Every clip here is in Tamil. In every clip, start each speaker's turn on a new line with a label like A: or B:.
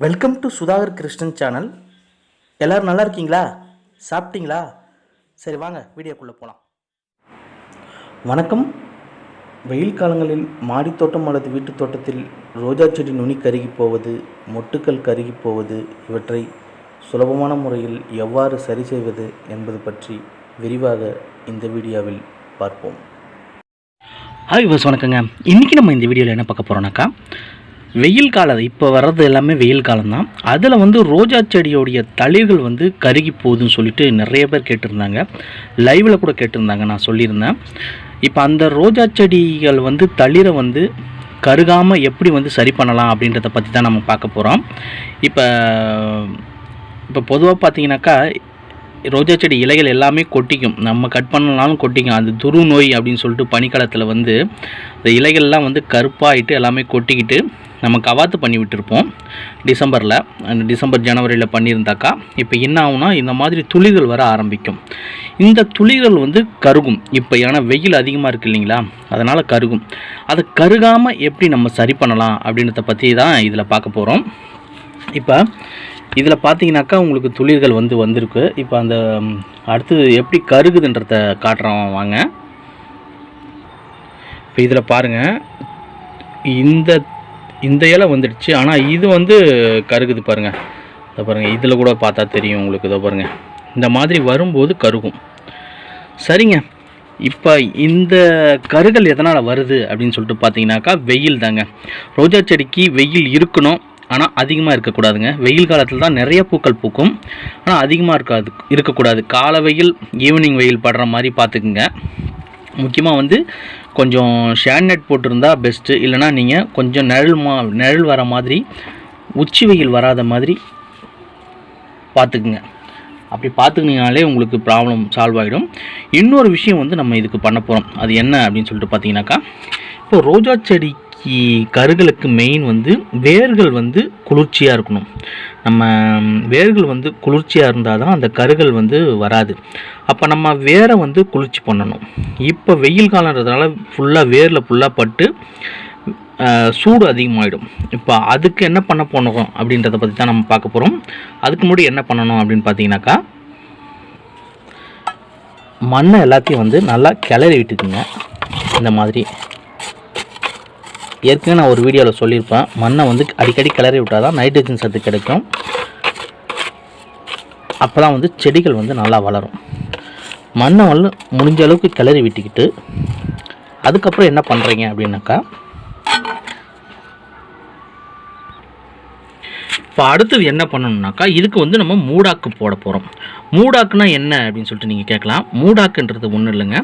A: Welcome to Sudhakar Krishnan channel எல்லோரும் நல்லா இருக்கீங்களா? சாப்பிட்டீங்களா? சரி வாங்க வீடியோக்குள்ளே போகலாம் வணக்கம். வெயில் காலங்களில் மாடித் தோட்டம் அல்லது வீட்டுத் தோட்டத்தில் ரோஜா செடி நுனி கருகி போவது மொட்டுக்கள் கருகி போவது இவற்றை சுலபமான முறையில் எவ்வாறு சரி செய்வது என்பது பற்றி விரிவாக இந்த வீடியோவில் பார்ப்போம்.
B: ஹாய் பஸ் வணக்கங்க. இன்றைக்கி நம்ம இந்த வீடியோவில் என்ன பார்க்க போகிறோம்னாக்கா வெயில் காலம் இப்போ வர்றது எல்லாமே வெயில் காலம்தான். அதில் வந்து ரோஜா செடியோடைய தளிர்கள் வந்து கருகி போகுதுன்னு சொல்லிட்டு நிறைய பேர் கேட்டிருந்தாங்க. லைவில் கூட கேட்டிருந்தாங்க நான் சொல்லியிருந்தேன். இப்போ அந்த ரோஜா செடிகள் வந்து தளிரை வந்து கருகாமல் எப்படி வந்து சரி பண்ணலாம் அப்படின்றத பற்றி தான் நம்ம பார்க்க போகிறோம் இப்போ இப்போ பொதுவாக பார்த்தீங்கன்னாக்கா ரோஜா செடி இலைகள் எல்லாமே கொட்டிக்கும். நம்ம கட் பண்ணனாலும் கொட்டிக்கும். அது துரு நோய் அப்படின்னு சொல்லிட்டு பனிக்காலத்தில் வந்து இந்த இலைகள்லாம் வந்து கருப்பாயிட்டு எல்லாமே கொட்டிக்கிட்டு நம்ம கவாத்து பண்ணி விட்டுருப்போம். டிசம்பரில் அந்த டிசம்பர் ஜனவரியில் பண்ணியிருந்தாக்கா இப்போ என்ன ஆகுனா இந்த மாதிரி துளிர்கள் வர ஆரம்பிக்கும். இந்த துளிகள் வந்து கருகும். இப்போ ஏன்னா வெயில் அதிகமாக இருக்குது இல்லைங்களா? அதனால் கருகும். அதை கருகாமல் எப்படி நம்ம சரி பண்ணலாம் அப்படின்றத பற்றி தான் இதில் பார்க்க போகிறோம் இப்போ இதில் பார்த்தீங்கன்னாக்கா உங்களுக்கு துளிர்கள் வந்து வந்திருக்கு. இப்போ அந்த அடுத்தது எப்படி கருகுதுன்றத காட்டுறோம் வாங்க. இப்போ இதில் பாருங்கள் இந்த இந்த இலை வந்துடுச்சு. ஆனால் இது வந்து கருகுது பாருங்கள் இதை பாருங்கள் இதில் கூட பார்த்தா தெரியும் உங்களுக்கு. இதை பாருங்கள் இந்த மாதிரி வரும்போது கருகும். சரிங்க. இப்போ இந்த கருகள் எதனால் வருது அப்படின்னு சொல்லிட்டு பார்த்தீங்கன்னாக்கா வெயில் தாங்க. ரோஜா செடிக்கு வெயில் இருக்கணும். ஆனால் அதிகமாக இருக்கக்கூடாதுங்க. வெயில் காலத்தில் தான் நிறைய பூக்கள் பூக்கும். ஆனால் அதிகமாக இருக்காது இருக்கக்கூடாது. காலை வெயில் ஈவினிங் வெயில் படுற மாதிரி பார்த்துக்குங்க. முக்கியமாக வந்து கொஞ்சம் ஷேட் நெட் போட்டிருந்தா பெஸ்ட்டு இல்லைனா நீங்கள் கொஞ்சம் நிழல் மா நிழல் வர மாதிரி உச்சி வெயில் வராத மாதிரி பார்த்துக்குங்க. அப்படி பார்த்துக்கினீங்கனாலே உங்களுக்கு ப்ராப்ளம் சால்வ் ஆகிடும் இன்னொரு விஷயம் வந்து நம்ம இதுக்கு பண்ண போகிறோம் அது என்ன அப்படின்னு சொல்லிட்டு பார்த்தீங்கன்னாக்கா இப்போ ரோஜா செடி கருகளுக்கு மெயின் வந்து வேர்கள் வந்து குளிர்ச்சியாக இருக்கணும். நம்ம வேர்கள் வந்து குளிர்ச்சியாக இருந்தால் தான் அந்த கருகள் வந்து வராது. அப்போ நம்ம வேரை வந்து குளிர்ச்சி பண்ணணும். இப்போ வெயில் காலன்றதுனால ஃபுல்லாக வேரில் ஃபுல்லாக பட்டு சூடு அதிகமாகிடும் இப்போ அதுக்கு என்ன பண்ண போனோம் அப்படின்றத பற்றி தான் நம்ம பார்க்க போகிறோம் அதுக்கு முன்னாடி என்ன பண்ணணும் அப்படின்னு பார்த்தீங்கன்னாக்கா மண்ணை எல்லாத்தையும் வந்து நல்லா கிளறி விட்டுக்குங்க. இந்த மாதிரி. ஏற்கனவே நான் ஒரு வீடியோவில் சொல்லியிருப்பேன். மண்ணை வந்து அடிக்கடி கிளறி விட்டால் தான் நைட்ரஜன் சத்து கிடைக்கும். அப்போ தான் வந்து செடிகள் வந்து நல்லா வளரும். மண்ணை வந்து முடிஞ்ச அளவுக்கு கிளறி விட்டுக்கிட்டு அதுக்கப்புறம் என்ன பண்ணுறீங்க அப்படின்னாக்கா இப்போ அடுத்தது என்ன பண்ணணும்னாக்கா இதுக்கு வந்து நம்ம மூடாக்கு போட போகிறோம் மூடாக்குனா என்ன அப்படின்னு சொல்லிட்டு நீங்கள் கேட்கலாம். மூடாக்குன்றது ஒன்றும் இல்லைங்க.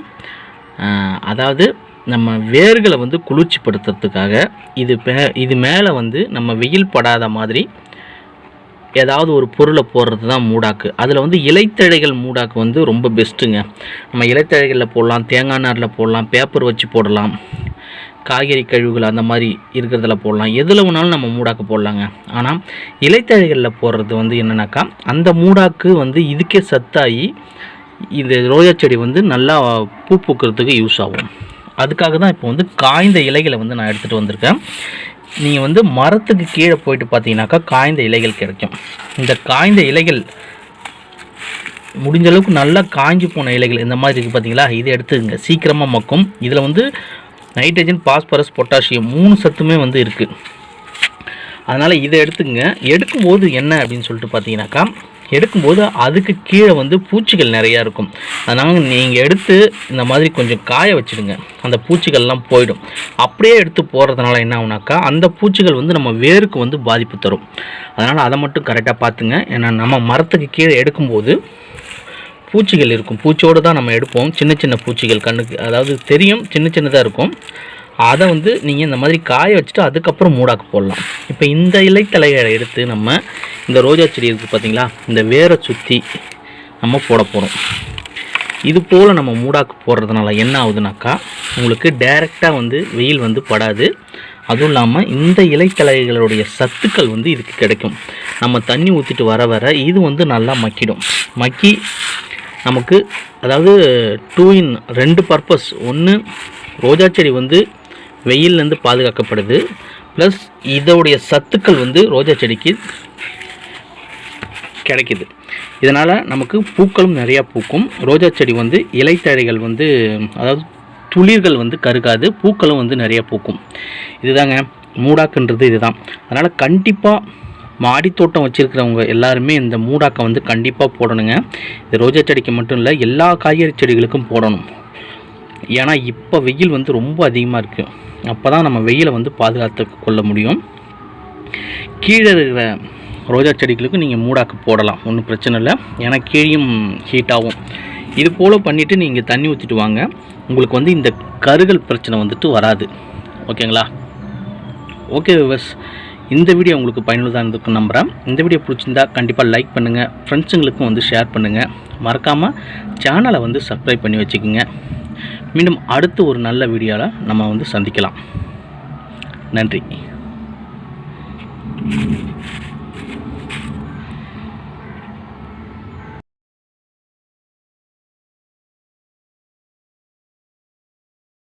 B: அதாவது நம்ம வேர்களை வந்து குளிர்ச்சிப்படுத்துறதுக்காக இது இது மேலே வந்து நம்ம வெயில் படாத மாதிரி ஏதாவது ஒரு பொருளை போடுறது தான் மூடாக்கு. அதில் வந்து இலைத்தழைகள் மூடாக்கு வந்து ரொம்ப பெஸ்ட்டுங்க நம்ம இலைத்தழைகளில் போடலாம் தேங்காய் நாரில் போடலாம் பேப்பர் வச்சு போடலாம் காய்கறி கழிவுகள் அந்த மாதிரி இருக்கிறதுல போடலாம். எதில் வேணாலும் நம்ம மூடாக்கு போடலாங்க. ஆனால் இலைத்தழைகளில் போடுறது வந்து என்னென்னாக்கா அந்த மூடாக்கு வந்து இதுக்கே சத்தாகி இந்த ரோஜா செடி வந்து நல்லா பூ பூக்கிறதுக்கு யூஸ் ஆகும். அதுக்காக தான் இப்போ வந்து காய்ந்த இலைகளை வந்து நான் எடுத்துகிட்டு வந்திருக்கேன். நீங்கள் வந்து மரத்துக்கு கீழே போயிட்டு பார்த்தீங்கன்னாக்கா காய்ந்த இலைகள் கிடைக்கும். இந்த காய்ந்த இலைகள் முடிஞ்ச அளவுக்கு நல்லா காய்ஞ்சி போன இலைகள் இந்த மாதிரி இருக்குது பார்த்தீங்களா இதை எடுத்துக்கங்க. சீக்கிரமாக மக்கும். இதில் வந்து நைட்ரஜன் பாஸ்பரஸ் பொட்டாசியம் மூணு சத்துமே வந்து இருக்குது அதனால் இதை எடுத்துக்கங்க. எடுக்கும்போது என்ன அப்படின்னு சொல்லிட்டு பார்த்தீங்கன்னாக்கா எடுக்கும்போது அதுக்கு கீழே வந்து பூச்சிகள் நிறையா இருக்கும். அதனால் நீங்கள் எடுத்து இந்த மாதிரி கொஞ்சம் காய வச்சிடுங்க. அந்த பூச்சிகள்லாம் போயிடும். அப்படியே எடுத்து போடுறதுனால என்ன ஆகுனாக்கா அந்த பூச்சிகள் வந்து நம்ம வேருக்கு வந்து பாதிப்பு தரும். அதனால் அதை மட்டும் கரெக்டாக பார்த்துங்க. ஏன்னா நம்ம மரத்துக்கு கீழே எடுக்கும்போது பூச்சிகள் இருக்கும். பூச்சியோடு தான் நம்ம எடுப்போம். சின்ன சின்ன பூச்சிகள் கண்ணுக்கு அதாவது தெரியும் சின்ன சின்னதாக இருக்கும். அதை வந்து நீங்கள் இந்த மாதிரி காய வச்சுட்டு அதுக்கப்புறம் மூடாக்கு போடலாம். இப்போ இந்த இலைத்தலைகளை எடுத்து நம்ம இந்த ரோஜா செடி இருக்குது பார்த்தீங்களா இந்த வேரை சுற்றி நம்ம போட போகிறோம் இது போல் நம்ம மூடாக்கு போடுறதுனால என்ன ஆகுதுனாக்கா உங்களுக்கு டைரெக்டாக வந்து வெயில் வந்து படாது. அதுவும் இல்லாமல் இந்த இலைத்தலைகளுடைய சத்துக்கள் வந்து இதுக்கு கிடைக்கும். நம்ம தண்ணி ஊற்றிட்டு வர வர இது வந்து நல்லா மக்கிடும். மக்கி நமக்கு அதாவது டூ இன் ரெண்டு பர்பஸ் ஒன்று ரோஜா செடி வந்து வெயில்லேருந்து பாதுகாக்கப்படுது. ப்ளஸ் இதோடைய சத்துக்கள் வந்து ரோஜா செடிக்கு கிடைக்கிது. இதனால் நமக்கு பூக்களும் நிறையா பூக்கும். ரோஜா செடி வந்து இலைத்தழைகள் வந்து அதாவது துளிர்கள் வந்து கருகாது. பூக்களும் வந்து நிறையா பூக்கும். இதுதாங்க மூடாக்குன்றது இதுதான். அதனால் கண்டிப்பாக மாடித்தோட்டம் வச்சுருக்கிறவங்க எல்லாருமே இந்த மூடாக்கை வந்து கண்டிப்பாக போடணுங்க. இது ரோஜா செடிக்கு மட்டும் இல்லை எல்லா காய்கறி செடிகளுக்கும் போடணும். ஏன்னா இப்போ வெயில் வந்து ரொம்ப அதிகமாக இருக்குது அப்போ தான் நம்ம வெயிலை வந்து பாதுகாத்து கொள்ள முடியும். கீழே இருக்கிற ரோஜா செடிகளுக்கு நீங்கள் மூடாக்கு போடலாம். ஒன்றும் பிரச்சனை இல்லை. ஏன்னா கீழேயும் ஹீட்டாகும் இது போல் பண்ணிவிட்டு நீங்கள் தண்ணி ஊற்றிட்டு வாங்க. உங்களுக்கு வந்து இந்த கருகல் பிரச்சனை வந்துட்டு வராது. ஓகேங்களா ஓகே விவஸ் இந்த வீடியோ உங்களுக்கு பயனுள்ளதாக இருந்திருக்கும் நம்புகிறேன் இந்த வீடியோ பிடிச்சிருந்தா கண்டிப்பாக லைக் பண்ணுங்கள் ஃப்ரெண்ட்ஸுங்களுக்கும் வந்து ஷேர் பண்ணுங்கள் மறக்காமல் சேனலை வந்து சப்ஸ்கிரைப் பண்ணி வச்சுக்கோங்க. மீண்டும் அடுத்து ஒரு நல்ல வீடியோவில் நம்ம வந்து சந்திக்கலாம். நன்றி.